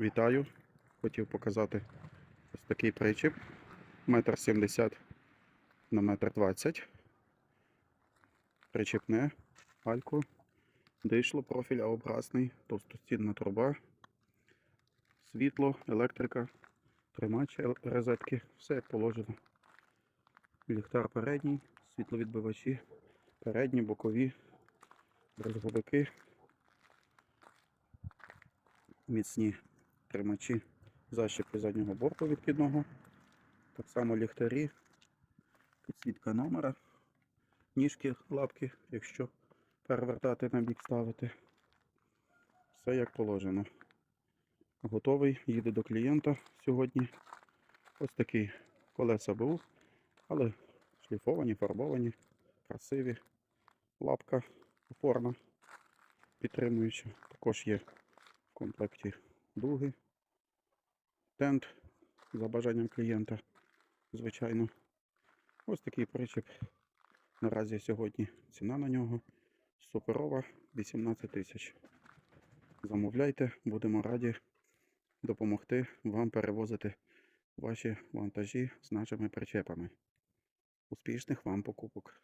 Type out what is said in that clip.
Вітаю! Хотів показати ось такий причіп. Метр сімдесят на метр двадцять. Причіпне, галько, дишло, профіль А-образний, товстостінна труба, світло, електрика, тримач розетки, все як положено. Ліхтар передній, світловідбивачі, передні, бокові, розгубики, міцні тримачі, защіпки заднього борту відкидного, так само ліхтарі, підсвітка номера, ніжки, лапки, якщо перевертати на бік ставити. Все як положено. Готовий, їде до клієнта сьогодні. Ось такий колеса БУ, але шліфовані, фарбовані, красиві. Лапка опорна, підтримуюча. Також є в комплекті дуги, тент за бажанням клієнта, звичайно. Ось такий причіп. Наразі сьогодні ціна на нього суперова 18 тисяч. Замовляйте, будемо раді допомогти вам перевозити ваші вантажі з нашими причепами. Успішних вам покупок!